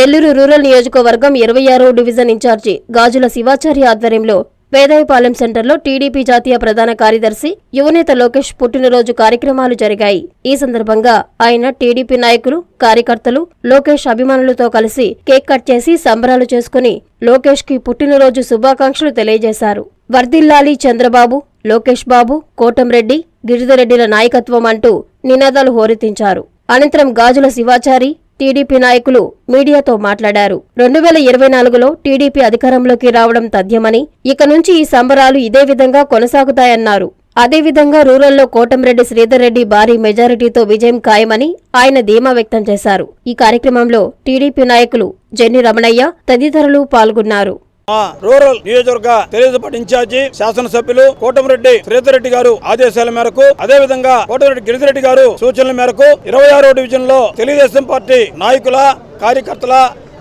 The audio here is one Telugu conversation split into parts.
నెల్లూరు రూరల్ నియోజకవర్గం ఇరవై ఆరో డివిజన్ ఇన్ఛార్జి గాజుల శివాచారి ఆధ్వర్యంలో వేదాయపాలెం సెంటర్లో టీడీపీ జాతీయ ప్రధాన కార్యదర్శి యువనేత లోకేష్ పుట్టినరోజు కార్యక్రమాలు జరిగాయి. ఈ సందర్భంగా ఆయన టీడీపీ నాయకులు కార్యకర్తలు లోకేష్ అభిమానులతో కలిసి కేక్ కట్ చేసి సంబరాలు చేసుకుని లోకేష్కి పుట్టినరోజు శుభాకాంక్షలు తెలియజేశారు. వర్దిల్లాలి చంద్రబాబు లోకేష్ బాబు కోటంరెడ్డి గిరిధరెడ్డిల నాయకత్వం అంటూ నినాదాలు హోరెత్తించారు. అనంతరం గాజుల శివాచారి టీడీపీ నాయకులు మీడియాతో మాట్లాడారు. రెండు వేల ఇరవై నాలుగులో టీడీపీ అధికారంలోకి రావడం తథ్యమని ఇక నుంచి ఈ సంబరాలు ఇదే విధంగా కొనసాగుతాయన్నారు. అదేవిధంగా రూరల్లో కోటంరెడ్డి శ్రీధర్ రెడ్డి భారీ మెజారిటీతో విజయం ఖాయమని ఆయన ధీమా వ్యక్తం చేశారు. ఈ కార్యక్రమంలో టీడీపీ నాయకులు జెన్ని రమణయ్య తదితరులు పాల్గొన్నారు. మా రూరల్ నియోజకవర్గ తెలుగుదేశం ఇన్ఛార్జి శాసనసభ్యులు కోటమిరెడ్డి శ్రీధర్ రెడ్డి గారు ఆదేశాల మేరకు అదే విధంగా కోటమిరెడ్డి గిరిధిరెడ్డి గారు సూచనల మేరకు ఇరవై ఆరో డివిజన్లో తెలుగుదేశం పార్టీ నాయకుల కార్యకర్తల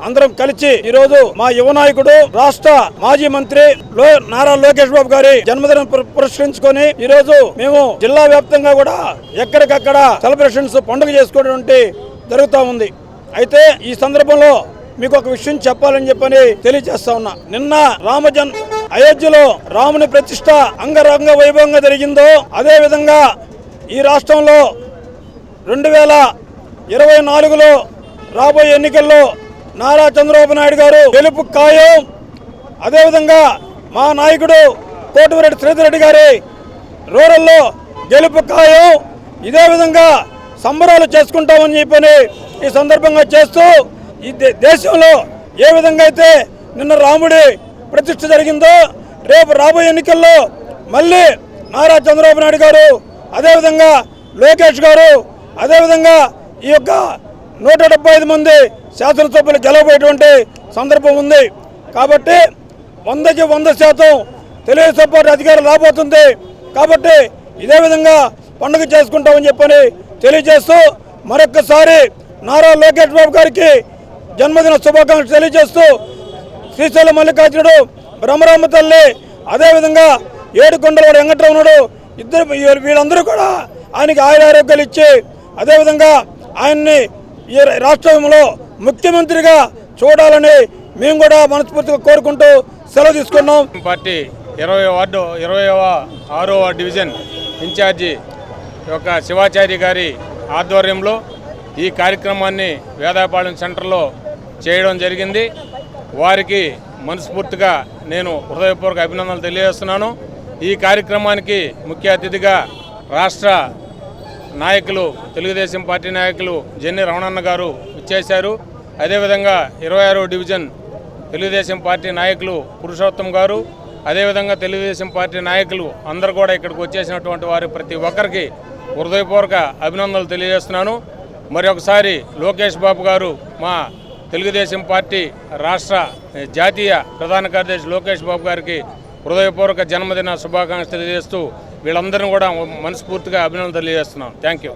అందరం కలిసి ఈ రోజు మా యువ నాయకుడు రాష్ట్ర మాజీ మంత్రి లో నారా లోకేష్ బాబు గారి జన్మదినం పురస్కరించుకొని ఈ రోజు మేము జిల్లా వ్యాప్తంగా కూడా ఎక్కడికక్కడ సెలబ్రేషన్స్ పండుగ చేసుకోవడం జరుగుతూ ఉంది. అయితే ఈ సందర్భంలో మీకు ఒక విషయం చెప్పాలని చెప్పని తెలియజేస్తా ఉన్నా. నిన్న రామజన్ అయోధ్యలో రాముని ప్రతిష్ట అంగరంగ వైభవంగా జరిగిందో అదే విధంగా ఈ రాష్ట్రంలో రెండు వేల ఇరవై నాలుగులో రాబోయే ఎన్నికల్లో నారా చంద్రబాబు నాయుడు గారు గెలుపు ఖాయం. అదేవిధంగా మా నాయకుడు కోటిరెడ్డి శ్రీధర్ రెడ్డి గారి రూరల్లో గెలుపు ఖాయం. ఇదే విధంగా సంబరాలు చేసుకుంటామని చెప్పని ఈ సందర్భంగా చేస్తూ ఈ దే- దేశంలో ఏ విధంగా అయితే నిన్న రాముడి ప్రతిష్ఠ జరిగిందో రేపు రాబోయే ఎన్నికల్లో మళ్ళీ నారా చంద్రబాబు నాయుడు గారు అదేవిధంగా లోకేష్ గారు అదేవిధంగా ఈ యొక్క నూట డెబ్బై ఐదు మంది శాసనసభ్యులు గెలవబోయేటువంటి సందర్భం ఉంది. కాబట్టి వందకి వంద శాతం తెలుగుదేశం పార్టీ అధికారం రాబోతుంది. కాబట్టి ఇదే విధంగా పండుగ చేసుకుంటామని చెప్పని తెలియజేస్తూ మరొక్కసారి నారా లోకేష్ బాబు గారికి జన్మదిన శుభాకాంక్షలు తెలియజేస్తూ శ్రీశైలం మల్లికార్జునుడు బ్రహ్మరామ తల్లి అదేవిధంగా ఏడుకొండలవాడు వెంకటరమణుడు ఇద్దరు వీళ్ళందరూ కూడా ఆయనకి ఆయురారోగ్యాలు ఇచ్చి అదేవిధంగా ఆయన్ని ఈ రాష్ట్రంలో ముఖ్యమంత్రిగా చూడాలని మేము కూడా మనస్ఫూర్తిగా కోరుకుంటూ సెలవు తీసుకున్నాం. పార్టీ ఇరవై వార్డు ఇరవైవ ఆరో డివిజన్ ఇన్ఛార్జి యొక్క శివాచారి గారి ఆధ్వర్యంలో ఈ కార్యక్రమాన్ని వేదాపాళెం సెంటర్లో చేయడం జరిగింది. వారికి మనస్ఫూర్తిగా నేను హృదయపూర్వక అభినందనలు తెలియజేస్తున్నాను. ఈ కార్యక్రమానికి ముఖ్య అతిథిగా రాష్ట్ర నాయకులు తెలుగుదేశం పార్టీ నాయకులు జెన్ని రమణన్న గారు ఇచ్చేశారు అదేవిధంగా ఇరవై ఆరో డివిజన్ తెలుగుదేశం పార్టీ నాయకులు పురుషోత్తం గారు అదేవిధంగా తెలుగుదేశం పార్టీ నాయకులు అందరు కూడా ఇక్కడికి వచ్చేసినటువంటి వారు ప్రతి ఒక్కరికి హృదయపూర్వక అభినందనలు తెలియజేస్తున్నాను. మరొకసారి లోకేష్ బాబు గారు మా తెలుగుదేశం పార్టీ రాష్ట్ర జాతీయ ప్రధాన కార్యదర్శి లోకేష్ బాబు గారికి హృదయపూర్వక జన్మదిన శుభాకాంక్షలు తెలియజేస్తూ వీళ్ళందరినీ కూడా మనస్ఫూర్తిగా అభినందనలు తెలియజేస్తున్నాం. Thank you